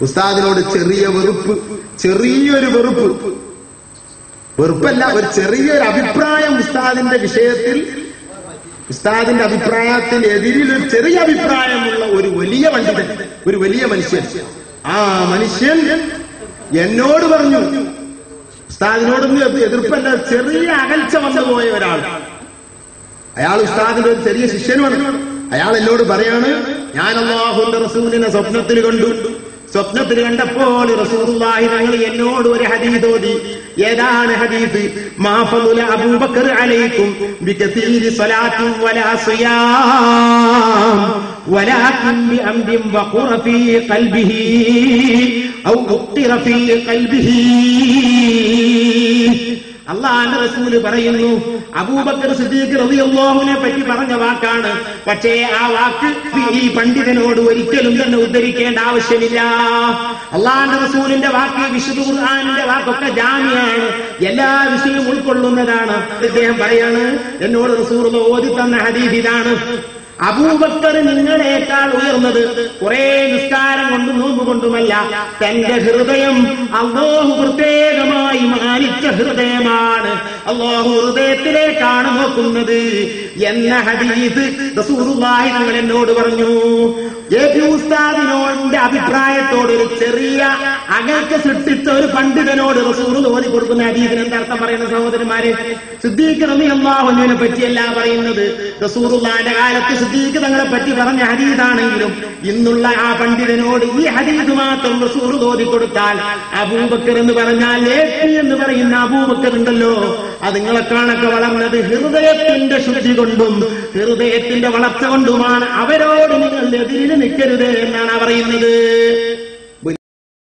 ഉസ്താദിനോട് ചെറിയ വെറുപ്പ് ചെറിയൊരു വെറുപ്പ്. വെറുപ്പല്ല ഒരു ചെറിയൊരു അഭിപ്രായം ഉസ്താദിന്റെ വിഷയത്തിൽ ഉസ്താദിന്റെ അഭിപ്രായത്തിന് എതിരിൽ ഒരു ചെറിയ അഭിപ്രായമുള്ള ഒരു വലിയ പണ്ഡിതൻ ഒരു വലിയ മനുഷ്യൻ. ആ മനുഷ്യൻ എന്നോട് പറഞ്ഞു ഉസ്താദിനോടൊന്നും എതിർപ്പല്ല ചെറിയ അകൽച്ച വന്നു പോയ ഒരാൾ. അയാൾ ഉസ്താദിന്റെ ഒരു ചെറിയ ശിഷ്യനുമാണ്. അയാൾ എന്നോട് പറയാണ് ഞാൻ അള്ളാഹുന്റെ റസൂലിനെ സ്വപ്നത്തിൽ കണ്ടു. സ്വപ്നത്തിൽ കണ്ടപ്പോൾ റസൂലുള്ളാഹി തങ്ങൾ എന്നോട് ഒരു ഹദീദ് ഓതി ഏതാണ് ഹദീദ് മാഫലുല അബൂബക്കർ അലൈക്കും ബികസീരി സ്വലാത്തും വലാ സിയാം ولكن بأمر وقر في قلبه أو أقر في قلبه അള്ളാന്റെ റസൂൽ പറയുന്നു അബൂബക്കർ സിദ്ദീഖ് റളിയല്ലാഹുവിനെ പറ്റി പറഞ്ഞ വാക്കാണ്. പക്ഷേ ആ വാക്ക് ഈ പണ്ഡിതനോട് ഒരിക്കലും തന്നെ ഉദ്ധരിക്കേണ്ട ആവശ്യമില്ല. അള്ളാന്റെ റസൂലിന്റെ വാക്ക് വിശുദ്ധ ഖുർആാനിന്റെ വാക്കൊക്കെ ജാമ്യാണ്. എല്ലാ വിഷയവും ഉൾക്കൊള്ളുന്നതാണ്. അദ്ദേഹം പറയാണ് എന്നോട് റസൂർ ഓതി തന്ന ഹദീസ് ഇതാണ്. അബൂബക്കർ നിങ്ങളെക്കാൾ ഉയർന്നത് കുറെ നിസ്കാരം കൊണ്ടും നോമ്പ് കൊണ്ടുമല്ല തന്റെ ഹൃദയം അള്ളാഹു പ്രത്യേകമായി മാനിച്ച ഹൃദയമാണ് അള്ളാഹു ഹൃദയത്തിലേക്കാണ് നോക്കുന്നത്. എന്ന ഹദീസ് റസൂലുള്ളാഹി നിങ്ങൾ എന്നോട് പറഞ്ഞു. അഭിപ്രായത്തോട് ഒരു ചെറിയ അകൽക്ക് സൃഷ്ടിച്ച ഒരു പണ്ഡിതനോട് റസൂറ് തോന്നി കൊടുക്കുന്ന അതീതിന് എന്താ അർത്ഥം പറയുന്ന സഹോദരന്മാരെ? സിദ്ദീഖ് റമി അള്ളാഹുവിനെ പറ്റിയല്ല പറയുന്നത് റസൂറുള്ളാന്റെ കാലത്ത് സിദ്ദീഖ് തങ്ങളെ പറ്റി പറഞ്ഞ ഹദീദാണെങ്കിലും ഇന്നുള്ള ആ പണ്ഡിതനോട് ഈ ഹദീദ് മാത്രം റസൂർ തോന്നി കൊടുത്താൽ അബൂബക്കർ എന്ന് പറഞ്ഞാൽ എന്ന് പറയുന്ന അബൂബക്കർ ഉണ്ടല്ലോ. അത് നിങ്ങളെക്കാണൊക്കെ വളർന്നത്? ഹൃദയത്തിന്റെ ശുദ്ധി കൊണ്ടും ഹൃദയത്തിന്റെ വളർച്ച കൊണ്ടുമാണ് അവരോട് നിങ്ങൾ എതിരിൽ നിൽക്കരുത് എന്നാണ് പറയുന്നത്.